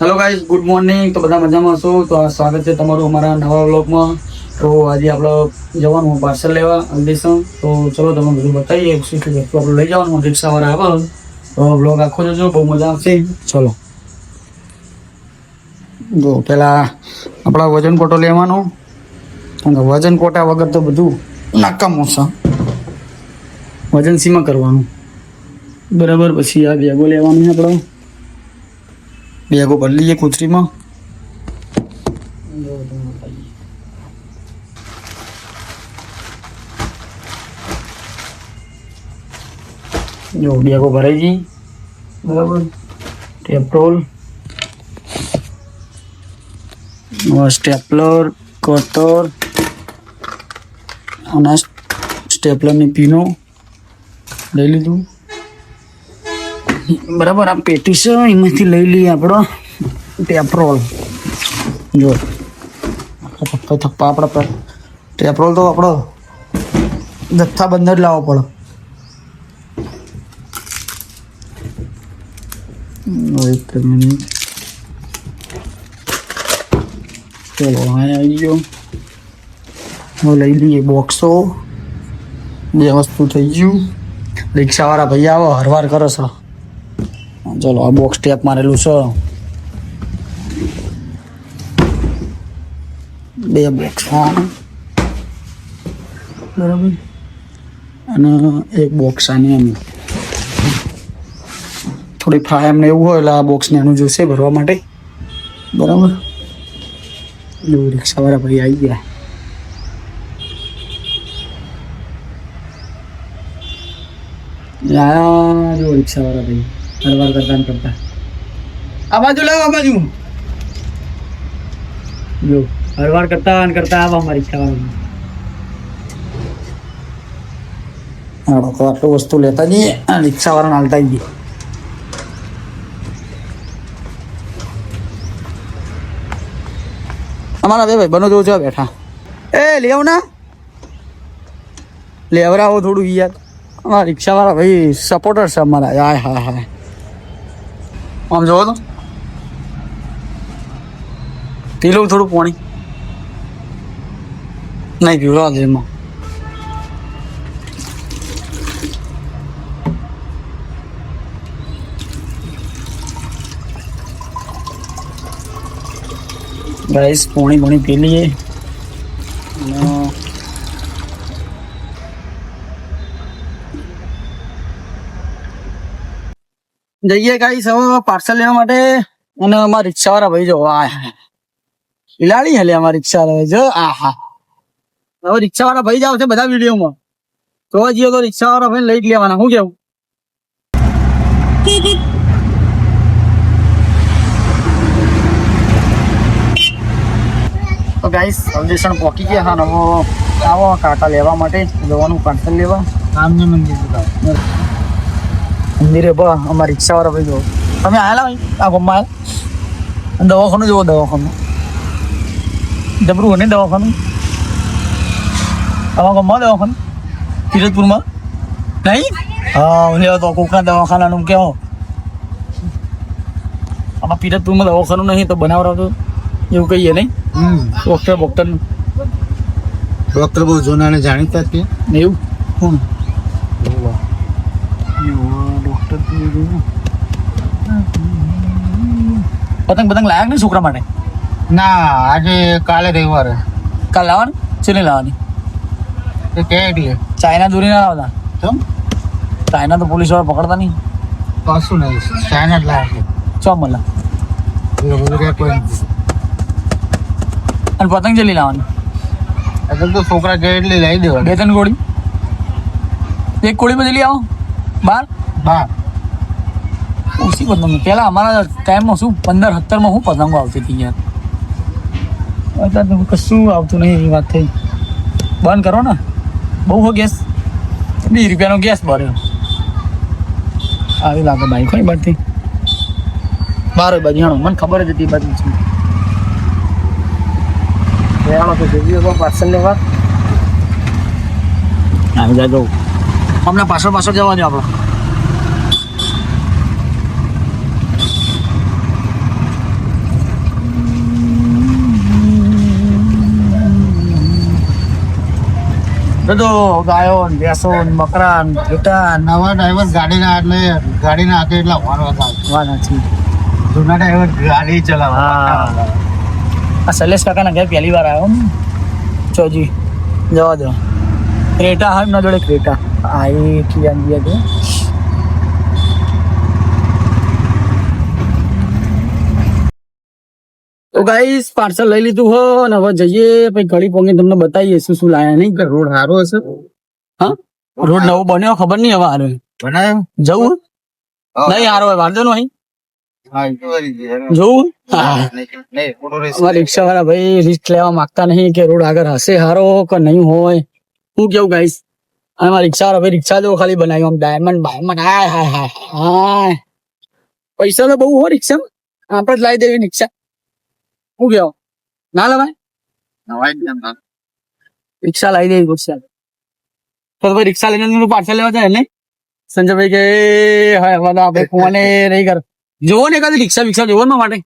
Hello guys good morning તો બધા મજામાં છો તો આ સ્વાગત છે તમારું અમારા નવા વ્લોગમાં. તો આજે આપણે જવાનું પાર્સલ લેવા અંદેશન તો ચલો તમને બધું બતાવીએ. શું શું વસ્તુ આપણે લઈ જવાનું. રિક્ષાવાળા આવે. તો બ્લોગ આખો જોજો. બહુ મજા આવશે. ચલો. જો પેલા આપણા વજન કોટો લેવાનો. અને વજન કોટા વગર તો બધું નાકામું છે. વજન સીમાં કરવાનું. બરાબર, પછી આ બેગો લેવાની આપણે. બેગો લઈએ કૂતરીમાં જો બેગો ભરાઈ ગઈ. બરાબર. ટેપરોલ સ્ટેપલર કટર અને સ્ટેપલરની પીનો લઈ લીધું. બરાબર આ પેટી છે, એમાંથી લઈ લઈએ આપણો. ટેપરોલ જો. થપ્પા થપ્પા આપણા પર. ટેપરોલ તો આપણો જથ્થાબંધ જ લાવવો પડે. એક મિનિટ. ચલો આવી ગયો. હું લઈ લઈએ બોક્સો બે વસ્તુ થઈ ગયું. રિક્ષાવાળા ભાઈ આવો, હરવાર કરો છો. ચલો આ બોક્સ ટેપ મારેલું છે. બે બોક્સ હા. બરાબર. અને એક બોક્સ આની એમ થોડી ફાય એમને એવું હોય એટલે આ બોક્સને એનું જોશે ભરવા માટે. બરાબર? જો રિક્ષાવાળા ભાઈ આવી ગયા. યા જો રિક્ષાવાળા ભાઈ. હરવાર કરતા કરતા. આ બાજુ લાવ આ બાજુ. જો હરવાર કરતા અને કરતા આવા મારી ખાવાનું. હા તો આટલું વસ્તુ લેતા જઈએ આ રિક્ષાવાળાને હાલતા જઈએ. અમારા બે ભાઈ બનો જો છે બેઠા. એ લેવ ના. લેવરાવો થોડું યાર. અમારા રિક્ષાવાળા ભાઈ સપોર્ટર છે અમારા. હાય હા હાય. આમ જોવો તો. પી લઉં થોડું પાણી. નહીં પીવું આજે એમાં. ગાઈસ, પાણી પાણી પી લઈએ. અને જઈએ ગાઈસ હવે પાર્સલ લેવા માટે અને અમારા રિક્ષાવાળા ભાઈ જો આ બિલાડી હલે અમારા રિક્ષાવાળા વાળા જો હા. હવે રિક્ષાવાળા ભાઈ જ આવશે બધા વિડીયોમાં. તો જઈએ તો રિક્ષાવાળા ભાઈ લઈ જ લેવાના શું કેવું? તો ગાઈસ અવદેશણ પહોંચી ગયા હા નવો આવો કાકા લેવા માટે જવાનું પાર્સલ લેવા. સામને મંદિર મંદિરે બા અમારા રિક્ષાવાળા ભાઈ જો તમે આવેલા ભાઈ આ ગમમાં? દવાખાનું જુઓ દવાખાનું. જબરું ને દવાખાનું? આમાં ગમમાં દવાખાનું? કિરતપુરમાં? નહીં? હા લેવા તો કોકના દવાખાનાનું કેવો? આમાં પીરતપુરમાં દવાખાનું નહીં તો બનાવડાવતો એવું કહીએ નહીં? હમ. ડોક્ટર બોક્ટરનું ડોક્ટર બહુ જૂના ને જાણીતા કે? એવું? કોણ ડોક્ટર પતંગ પતંગ લાયક નહીં છોકરા માટે? ના આજે કાલે રવિવારે. કાલ લાવવાની? ચેલી લાવવાની. કે એટલે? ચાઇના દોરી ના લાવતા? કેમ? ચાઇના તો પોલીસવાળા પકડતા નહીં. કશું નહીં. ચાઇના જ છે. ચો મળે. અને પતંગ ચેલી લાવવાની? એટલે તો છોકરા કે એટલે લઈ દેવા બે ત્રણ ગોળી. એક ગોળીમાં ચેલી આવો. બાર? બા ઓછી પતંગ પહેલા અમારા ટાઈમમાં શું પંદર, સત્તરમાં શું પતંગો આવતી હતી યાર અત્યારે કશું આવતું નહીં એવી વાત થઈ. બંધ કરો ને. બહુ હો ગેસ. વીસ રૂપિયાનો ગેસ ભર્યો. આવી લાગે બાઈક હોય બાર હોય બાજુ જાણો મને ખબર જ હતી બાજુ છે. આવી જાય જવું હમણાં પાછળ પાછળ જવા દો આપણે. બધું ગાયો ને ભેંસો ને બકરા ને ઘેટા નવા ડ્રાઈવર ગાડીના એટલે ગાડીના હાથે એટલા હોવાનો છે જૂના ડ્રાઈવર ગાડી ચલાવવા. હા. આ શૈલેષ કાકાના ઘેર પહેલી વાર આવ્યો ને? ચોજી. જવા દો. ક્રેટા હા એમના જોડે ક્રેટા. હા એ કિયાન ગયા તો ગાઈસ પાર્સલ લઈ લીધું હો અને હવે જઈએ પછી ઘડી પોંગે તમને બતાવીએ શું શું લાયા નહીં. રોડ સારો હશે? હા? રોડ નવો બન્યો ખબર નહીં હવે હારો. બનાવ્યો જવું? નહીં હારો હોય વાંધો નહીં. જવું? રિક્ષા વાળા ભાઈ રિસ્ક લેવા માંગતા નહીં કે રોડ આગળ હશે હારો કે નહીં હોય. હું કેવું ગાઈશ અને અમારા રિક્ષા વાળા ભાઈ રિક્ષા જો ખાલી બનાવ્યું આમ ડાયમંડ બાયમંડ હાય હાય હાય હાય. પૈસા તો બહુ હો રિક્ષા આપણે જ લાવી દેવી રિક્ષા. હું કેવું? ના લવાય? રિક્ષા લાવી દે ગુસ્સા તો ભાઈ રિક્ષા લઈને પાર્સલ લેવા જાય ને? સંજયભાઈ કે હા તો આપણે ફોને નહીં કર. જોવો ને કાલે રિક્ષા વિક્ષા જોવો ને માટે.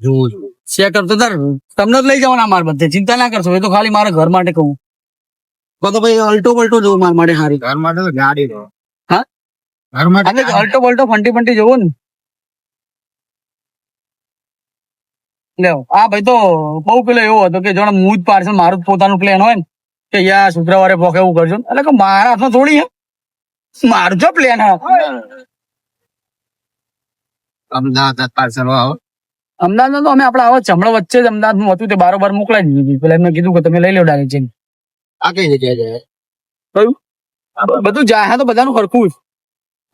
જોવું જોવો શેર કરતો તાર તમને જ લઈ જવાના માર બધે. ચિંતા ના કરશો એ તો ખાલી મારા ઘર માટે કહું. તો ભાઈ અલ્ટો પલ્ટો જોવો મારા માટે હારી. ઘર માટે તો ગાડી. હા? ઘર માટે અલ્ટો પલ્ટો ફંટી ફંટી જોવો ને. આ ભાઈ તો બહુ પેલો એવો હતો કે જોડે હું જ પાર્સલ મારું પોતાનું પ્લેન હોય ને કે યા શુક્રવારે પોકે એવું કરજો. એટલે કે મારા હાથમાં થોડી હે. મારું જો પ્લેન હા. અમદાવાદ પાર્સલ આવો. અમદાવાદ તો અમે આપણે આવો ચમડો વચ્ચે જ અમદાવાદમાં હતું તે બારોબાર મોકલાવી દીધું પેલા એમને કીધું કે તમે લઈ લો ડાયરેક્ટ જઈને આ કઈ જગ્યાએ જાય? કયું? બધું જાય તો બધાનું સરખું જ.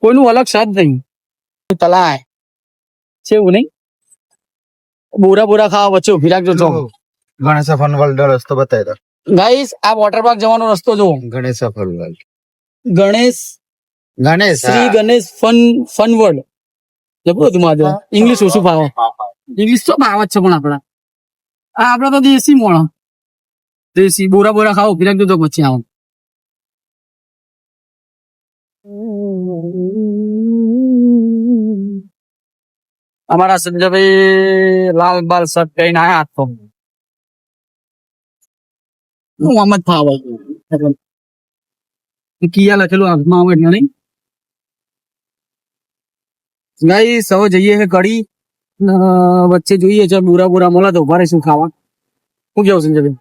કોઈનું અલગ સાથ નહીં. તલાય. છે એવું નહીં? બોરા બોરા ખાવા વચ્ચે ઊભી રાખજો તો ગણેશ સફર વર્લ્ડ રસ્તો બતાવી દો. ગાઈસ આ વોટર પાર્ક જવાનો રસ્તો જો ગણેશ સફર world Ganesh Ganesh Shri Ganesh fun fun world જબરો તું માજો ઇંગ્લિશ ઓછું ફાવે. ઇંગ્લિશ તો ફાવે જ છે પણ આપણા. આ આપણા તો દેશી મોણ. દેશી બોરા બોરા ખાવ ઊભી રાખજો તો પછી આવો. અમારા સંજયભાઈ લાલ બાલ શર્ટ કહીને આયા તો. હું આમ જ ફાવે કિયા લખેલું હાથમાં આવે એટલે નહીં ગાઈ સૌ જઈએ છે કડી વચ્ચે જોઈએ છે બુરા બુરા મળે તો ઊભા રહીશું ખાવા. શું કેવું સંજયભાઈ?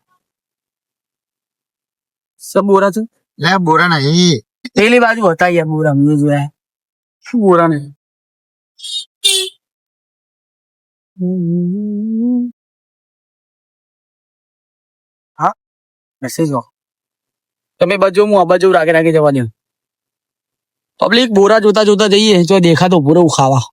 સબ બોરા છે? લે બોરા નહીં. પેલી બાજુ હતા યાર બોરા મેં જોયા. શું બોરા ને હા મેસેજ તમે બાજુ હું આ બાજુ રાખી રાખી જવા દઉં. પબ્લિક બોરા જોતા જોતા જઈએ જો દેખાતો બોરો ખાવા.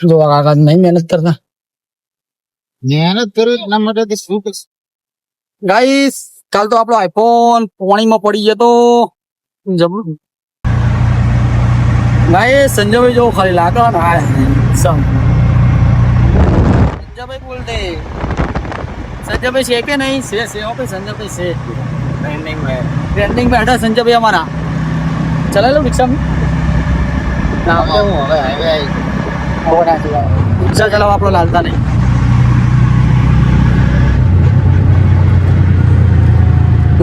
જો કાકા નહીં મહેનત કરતા? મહેનત કરો એના માટે શું? ગાઈસ કાલ તો આપણો આઈફોન પાણીમાં પડી જતો ભાઈ સંજયભાઈ જો ખાલી લાગે ને? હા સંજયભાઈ બોલ દે. સંજયભાઈ છે કે નહીં? છે છે ઓકે સંજયભાઈ છે. ટ્રેન્ડિંગ મેં ટ્રેન્ડિંગ મેં હેઠા સંજયભાઈ અમારા. ચલાવી લો રિક્ષામાં ના હવે હાઈવે આવી. રિક્ષા ચલાવ આપણો લાલતા નહીં.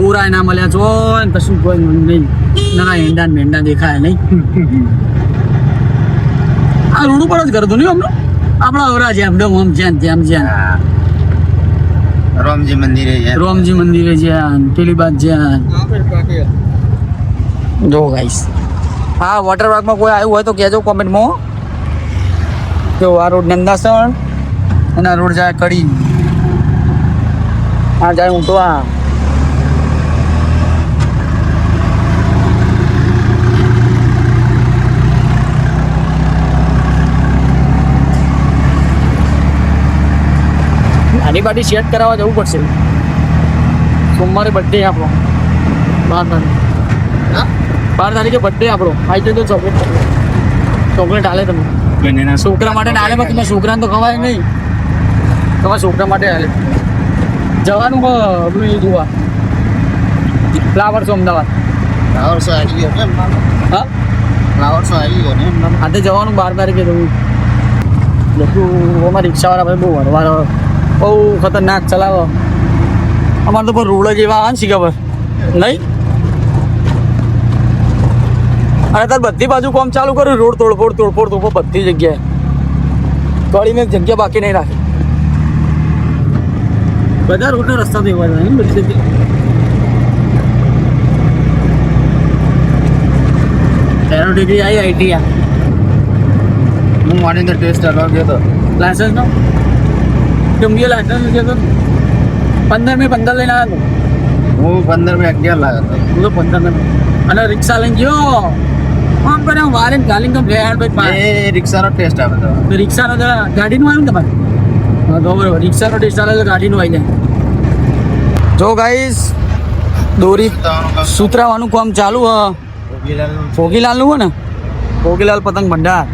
પૂરા એના મળ્યા છો ને કશું કોઈ નહીં. ના હેંડા ને મેંડા દેખાય નહીં. આ રોડ ઉપર જ કરતું નહીં હમણાં આપણા અવરા છે ડમ આમ જેમ તેમ જેમ રોમજી મંદિરે જ્યાં રોમજી મંદિરે જ્યાં પેલી બાદ જ્યાં જો ગાઈસ હા વોટર પાર્કમાં કોઈ આવ્યું હોય તો કહેજો કોમેન્ટમાં જો આ રોડ નંદાસણ અને આ રોડ જાય કડી. આ જાય ઊંટવા. આની પાટી સેટ કરાવવા જવું પડશે. સોમવારે બર્થડે આપણો. બાર તારીખ. બાર તારીખે બર્થડે આપણો. આવી તો ચોકલેટ ચોકલેટ હાલે તમે. છોકરા માટે ના હાલે પણ તમે છોકરાને તો ખવાય નહીં. તમારા છોકરા માટે હાલે જવાનું આપણું એ જોવા. Flower show Ahmedabad. Flower show આવી ગયો? હા? ફ્લાવર શો આવી ગયો ને આજે જવાનું બાર તારીખે જવું. બધું અમારા રિક્ષાવાળા ભાઈ બહુ વરવાળો બહુ ખતરનાક ચલાવો. અમારે તો પણ રોડ જ એવા આવે ને ખબર નહીં? અને તાર બધી બાજુ કામ ચાલુ કર્યું, રોડ તોડફોડ તોડફોડ તોડફોડ, બધી જગ્યાએ. ગાડી મેં જગ્યા બાકી નહીં રાખી. બધા રોડના રસ્તા તો એવા જ હોય ને બધી જગ્યાએ. એનો ડિગ્રી આવી આઈટી હું મારી અંદર ટેસ્ટ કરવા ગયો લાયસન્સ નો ગંભીર લાયસન્સ તો પંદર મેં પંદર લઈને આવ્યો હું પંદર મેં અગિયાર લાવ્યો હતો હું તો પંદર મેં અને રિક્ષા લઈને ગયો આમ કરે હું વારે ગાલી કમ લેડ ભાઈ પાસે એ રિક્ષાનો ટેસ્ટ આવે તો તો રિક્ષાનો ગાડીનું આવ્યું ને તમારે હા તો બરોબર રિક્ષાનો ટેસ્ટ આવે તો ગાડીનું આવી જાય જો ગાઈસ દોરી સુતરાવાનું કામ ચાલુ હ ફોગીલાલનું હોય ને ફોગીલાલ પતંગ ભંડાર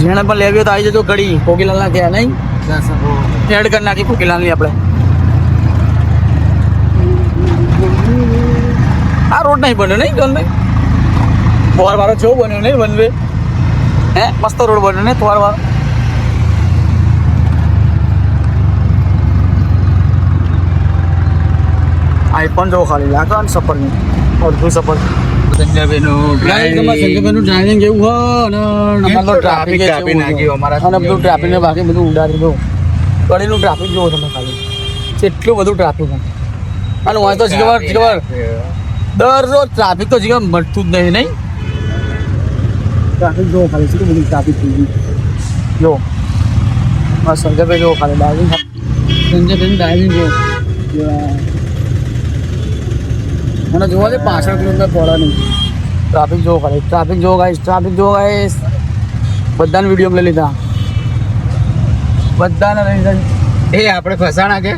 જેણે પણ લેવી હોય તો આવી જજો ઘડી. ફોગીલાલના ત્યાં નહીં? એડ કરી નાખી ફોગીલાલની આપણે. આ રોડ નહીં બન્યો નહીં નહીં ફોર વાળો છો બન્યો નહીં વન વે હે મસ્ત રોડ બન્યો ને ફોર વાળો? આઈફોન જો ખાલી લાગે ને સફર નહીં અડધું સફર. ડ્રાઇવિંગ એવું હોય અને અમારો ટ્રાફિક traffic કાપી નાખ્યું અમારા અને બધું ટ્રાફિક બાકી બધું ઉડાડી દો કડીનું ટ્રાફિક જુઓ તમે ખાલી. કેટલું બધું ટ્રાફિક અને હોય તો ખબર ખબર દરરોજ ટ્રાફિક તો જીગર મળતું જ નહીં નહીં? ટ્રાફિક જોવો ખાલી શું બધું ટ્રાફિક થઈ ગયું. જો સંજયભાઈ જોવો ખાલી ડ્રાઇવિંગ સંજયભાઈ ડ્રાઇવિંગ જો મને જોવા દે પાછળ કિલોમીટર પડવાની ટ્રાફિક જોવો ખાલી ટ્રાફિક જોવો ગાઈશ ટ્રાફિક જોવો ગાઈશ બધાને વીડિયો લઈ લીધા બધાને લઈ લીધા એ આપણે ફસાણા કે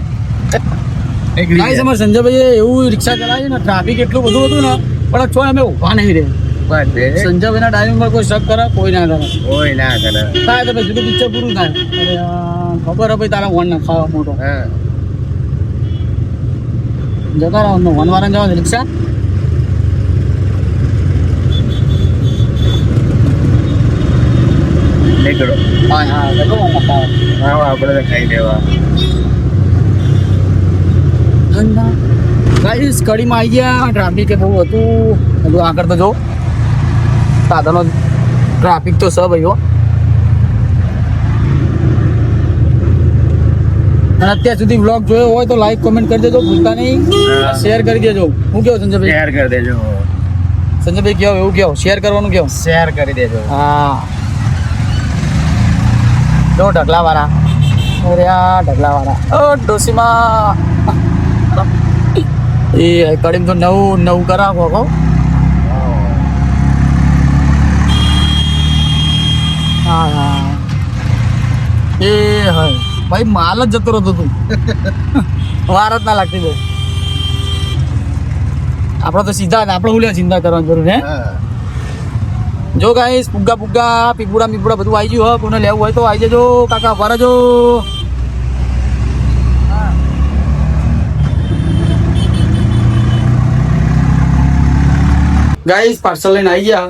ગાઈસ અમારે સંજયભાઈએ એવું રિક્ષા ચલાવી ને ટ્રાફિક એટલું બધું હતું ને પણ છો અમે ઊભા નહીં રહે સંજયભાઈના ડ્રાઇવિંગ પર કોઈ શક કરે કોઈ ના કરે. કોઈ ના કરે. થાય તો પછી પિક્ચર પૂરું થાય. ખબર હે ભાઈ તારા વન ના ખાવા મોટો. હા જતા રહો વન વાળા જવા દે રિક્ષા નીકળો હા હા જતો વન ના ખાવા હા આપણે તો ખાઈ દેવા ગાઈસ કડીમાં આવી ગયા. ટ્રાફિક બહુ હતું. બધું આગળ તો જો. સાધનો ટ્રાફિક તો સ ભાઈઓ અને અત્યાર સુધી બ્લોગ જોયો હોય તો લાઈક કોમેન્ટ કરી દેજો ભૂલતા નહીં. શેર કરી દેજો. હું કેવું સંજયભાઈ? શેર કરી દેજો. સંજયભાઈ કેવો એવું કેવો? શેર કરવાનું કેવો? શેર કરી દેજો. હા. જો ઢગલા વાળા અરે આ ઢગલા વાળા ઓ ડોસીમાં એ કડીમ તો નવું નવું કરાવો કહો હા હા. એ હા ભાઈ માલ જ જતો રહેતો તું વાર જ ના લાગતી બહુ. આપણે તો સીધા આપણે હું લે ચિંતા કરવાની જરૂર હે? જો ગાઈસ પુગ્ગા પુગ્ગા પીપુડા પીપુડા બધું આવી ગયું હોય કોને લેવું હોય તો આવી જજો કાકા ભરજો ગાઈસ પાર્સલ લઈને આવી ગયા.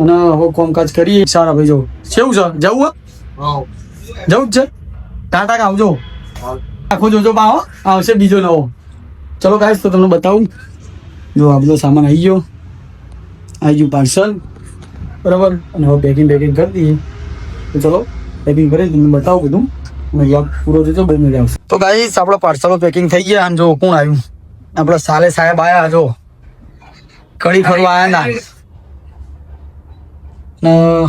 અને હવે કામકાજ કરીએ. સારા ભાઈ જો. કેવું છે? જવું હે. જવું જ છે? ટાટા આવજો? આખો જોજો પાહો આવશે બીજો નવો. ચલો ગાઈસ તો તમને બતાવું. જો આ બધો સામાન આવી ગયો. આવી ગયું પાર્સલ બરાબર? અને હવે પેકિંગ પેકિંગ કરી દઈએ. તો ચલો પેકિંગ કરી તમને બતાવું બધું. અને પૂરો જોજો બે મિનિટ આવશે. તો ગાઈસ આપણા પાર્સલો પેકિંગ થઈ ગયા. અને જો કોણ આવ્યું? આપણા સાલે સાહેબ આવ્યા જો. કડી ફરવા આવ્યા ના.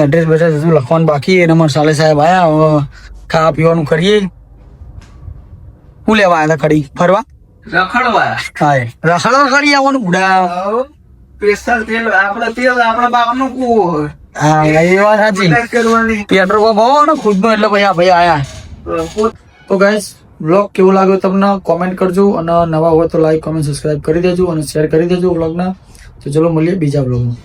એડ્રેસ બેડ્રેસ હજુ લખવાનું બાકી એના અમારા સાલે સાહેબ હવે ખાવા પીવાનું કરીએ. હું લેવા આવ્યા કડી ફરવા? રખડવા હા રખડવા આવવાનું બુડા સ્પેશિયલ તેલ આપણે તેલ આપણા બાપનું કુવો. હા એ વાત સાચી. પેટ્રોલ પંપ હોવો ને ખુદ નો એટલે ભાઈ આ ભાઈ આયા. તો ગાઈસ બ્લોગ કેવો લાગ્યો તમને? કોમેન્ટ કરજો અને નવા હોય તો લાઈક કોમેન્ટ સબસ્ક્રાઇબ કરી દેજો અને શેર કરી દેજો બ્લોગના તો ચલો મળીએ બીજા બ્લોગમાં